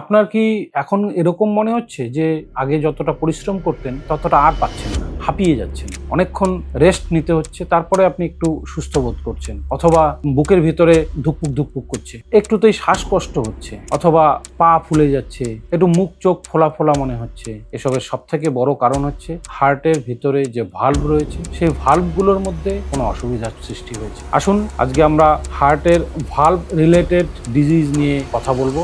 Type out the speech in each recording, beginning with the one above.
আপনার কি এখন এরকম মনে হচ্ছে যে আগে যতটা পরিশ্রম করতেন, ততটা আর পাচ্ছেন না, হাঁপিয়ে যাচ্ছেন? অনেকক্ষণ রেস্ট নিতে হচ্ছে, তারপরে আপনি একটু সুস্থ বোধ করছেন, অথবা বুকের ভিতরে ধুকপুক ধুকপুক করছে, একটুতেই শ্বাসকষ্ট হচ্ছে, অথবা পা ফুলে যাচ্ছে, একটু মুখ চোখ ফোলা ফোলা মনে হচ্ছে, এসবের সব থেকে বড় কারণ হচ্ছে হার্টের ভিতরে যে ভাল্ব রয়েছে, সেই ভাল্বগুলোর মধ্যে কোনো অসুবিধার সৃষ্টি হয়েছে। আসুন, আজকে আমরা হার্টের ভাল্ব রিলেটেড ডিজিজ নিয়ে কথা বলব।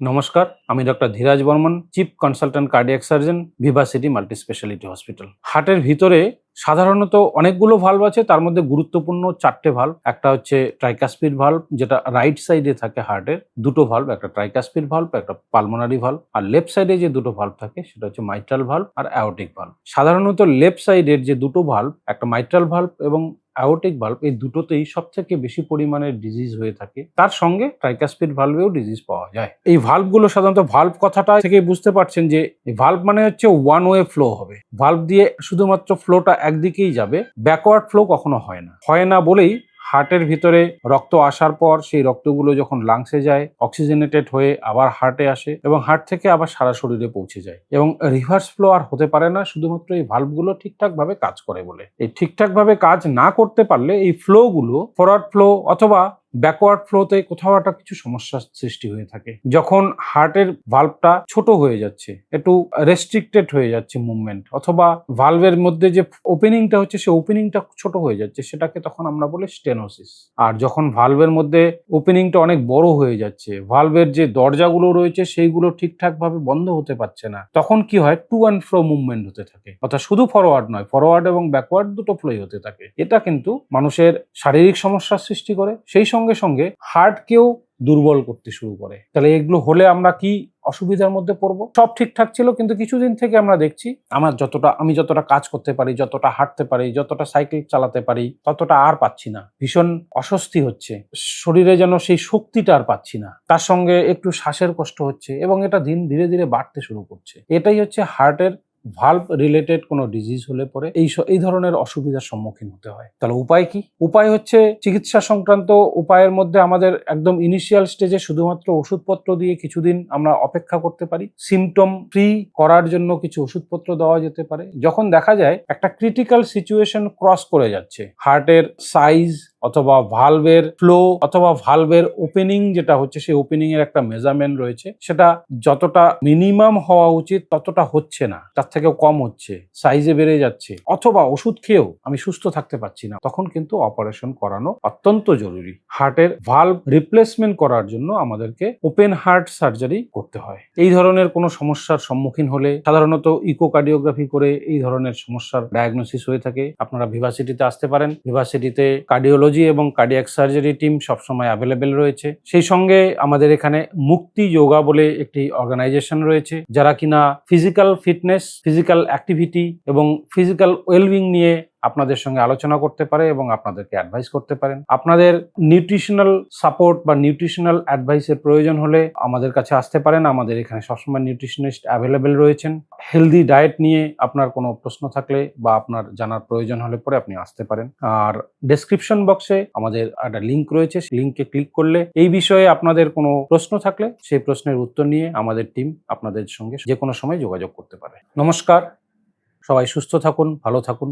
নমস্কার, আমি doctor Dhiraj Barman chief consultant cardiac surgeon Viva City multi speciality hospital হার্টের ভিতরে সাধারণত অনেকগুলো ভাল্ব আছে, তার মধ্যে গুরুত্বপূর্ণ চারটে ভাল্ব একটা হচ্ছে ট্রাইকাসপিড ভাল্ব যেটা রাইট সাইডে থাকে হার্টের দুটো ভাল্ব একটা ট্রাইকাসপিড ভাল্ব একটা পালমোনারি ভাল্ব আর লেফট সাইডে যে দুটো ভাল্ব থাকে, সেটা হচ্ছে মাইট্রাল ভাল্ব আর অ্যাওটিক ভাল্ব সাধারণত লেফট সাইডের যে দুটো ভাল্ব একটা মাইট্রাল ভাল্ব এবং অ্যাওটিক ভাল্ব এই দুটোতেই সব থেকে বেশি পরিমাণে ডিজিজ হয়ে থাকে। তার সঙ্গে ট্রাইকাসপিড ভাল্বেও ডিজিজ পাওয়া যায়। এই ভাল্বগুলো সাধারণত ভাল্ব কথাটা থেকে বুঝতে পারছেন যে ভাল্ব মানে হচ্ছে ওয়ান ওয়ে ফ্লো হবে। ভাল্ব দিয়ে শুধুমাত্র ফ্লোটা একদিকেই যাবে ব্যাকওয়ার্ড ফ্লো কখনো হয় না। হয় না বলেই হার্টের ভিতরে রক্ত আসার পর সেই রক্তগুলো যখন লাংসে যায় অক্সিজেনেটেড হয়ে আবার হার্টে আসে এবং হার্ট থেকে আবার সারা শরীরে পৌঁছে যায়। এবং রিভার্স ফ্লো আর হতে পারে না, শুধুমাত্র এই ভাল্বগুলো ঠিকঠাকভাবে কাজ করে বলে। এই ঠিকঠাকভাবে কাজ না করতে পারলে এই ফ্লোগুলো ফরওয়ার্ড ফ্লো অথবা ব্যাকওয়ার্ড ফ্লোতে কোথাও একটা কিছু সমস্যার সৃষ্টি হয়ে থাকে। যখন হার্টের ভাল্বটা ছোট হয়ে যাচ্ছে, একটু রেস্ট্রিক্টেড হয়ে যাচ্ছে মুভমেন্ট অথবা ভালভের মধ্যে যে ওপেনিংটা হচ্ছে, সে ওপেনিংটা ছোট হয়ে যাচ্ছে, সেটাকে তখন আমরা বলি স্টেনোসিস আর যখন ভালভের মধ্যে ওপেনিংটা অনেক বড় হয়ে যাচ্ছে ভালভের যে দরজাগুলো রয়েছে, সেইগুলো ঠিকঠাকভাবে বন্ধ হতে পারছে না, তখন কি হয়? টু অ্যান্ড ফ্রো মুভমেন্ট হতে থাকে। অর্থাৎ শুধু ফরওয়ার্ড নয় ফরওয়ার্ড এবং ব্যাকওয়ার্ড দুটো ফ্লোই হতে থাকে। এটা কিন্তু মানুষের শারীরিক সমস্যার সৃষ্টি করে, সেই সঙ্গে সঙ্গে সঙ্গে হার্টকেও দুর্বল করতে শুরু করে। তাহলে এগুলো হলে আমরা কি অসুবিধার মধ্যে পড়ব? সব ঠিকঠাক ছিল, কিন্তু কিছুদিন থেকে আমরা দেখছি আমার যতটা, আমি যতটা কাজ করতে পারি, যতটা হাঁটতে পারি, যতটা সাইকেল চালাতে পারি, ততটা আর পাচ্ছি না। ভীষণ অস্বস্তি হচ্ছে। শরীরে যেন সেই শক্তিটা আর পাচ্ছি না। তার সঙ্গে একটু শ্বাসের কষ্ট হচ্ছে এবং এটা দিন, ধীরে ধীরে বাড়তে শুরু করছে। এটাই হচ্ছে হার্টের ভাল্ব রিলেটেড কোনো ডিজিজ হলে পরে এই এই ধরনের অসুবিধার সম্মুখীন হতে হয়। তাহলে উপায় কি? উপায় হচ্ছে চিকিৎসা সংক্রান্ত উপায়ের মধ্যে আমাদের একদম ইনিশিয়াল স্টেজে শুধুমাত্র ওষুধপত্র দিয়ে কিছুদিন আমরা অপেক্ষা করতে পারি। সিমটম ফ্রি করার জন্য কিছু ওষুধপত্র দেওয়া যেতে পারে। যখন দেখা যায় একটা ক্রিটিক্যাল সিচুয়েশন ক্রস করে যাচ্ছে। হার্টের সাইজ অথবা ভালভের ফ্লো অথবা ভালভের ওপেনিং যেটা হচ্ছে, সেই ওপেনিং এর একটা মেজারমেন্ট রয়েছে। সেটা যতটা মিনিমাম হওয়া উচিত, ততটা হচ্ছে না। তার থেকেও কম হচ্ছে সাইজে বেড়ে যাচ্ছে। অথবা ওষুধ খেয়েও আমি সুস্থ থাকতে পারছি না। তখন কিন্তু অপারেশন করানো অত্যন্ত জরুরি। হার্টের ভালভ রিপ্লেসমেন্ট করার জন্য আমাদেরকে ওপেন হার্ট সার্জারি করতে হয়। এই ধরনের কোনো সমস্যার সম্মুখীন হলে সাধারণত ইকোকার্ডিওগ্রাফি করে এই ধরনের সমস্যার ডায়াগনোসিস হয়ে থাকে। আপনারা ভিভাসিটিতে আসতে পারেন। ভিভাসিটিতে কার্ডিওলজি এবং কার্ডিয়াক সার্জারি টিম সবসময় অ্যাভেলেবেল রয়েছে। সেই সঙ্গে আমাদের এখানে মুক্তি যোগা বলে একটি অর্গানাইজেশন রয়েছে, যারা কিনা ফিজিক্যাল ফিটনেস ফিজিক্যাল অ্যাক্টিভিটি এবং ফিজিক্যাল ওয়েলবিং নিয়ে আপনাদের সঙ্গে আলোচনা করতে পারে এবং আপনাদেরকে অ্যাডভাইস করতে পারেন। আপনাদের নিউট্রিশনাল সাপোর্ট বা নিউট্রিশনাল অ্যাডভাইসের প্রয়োজন হলে আমাদের কাছে আসতে পারেন। আমাদের এখানে সবসময় নিউট্রিশনিস্ট অ্যাভেলেবেল রয়েছেন। হেলদি ডায়েট নিয়ে আপনার কোনো প্রশ্ন থাকলে বা আপনার জানার প্রয়োজন হলে পরে আপনি আসতে পারেন। আর ডেসক্রিপশন বক্সে আমাদের একটা লিঙ্ক রয়েছে। সেই লিঙ্কে ক্লিক করলে এই বিষয়ে আপনাদের কোনো প্রশ্ন থাকলে সেই প্রশ্নের উত্তর নিয়ে আমাদের টিম আপনাদের সঙ্গে যে কোনো সময় যোগাযোগ করতে পারে। নমস্কার। সবাই সুস্থ থাকুন, ভালো থাকুন।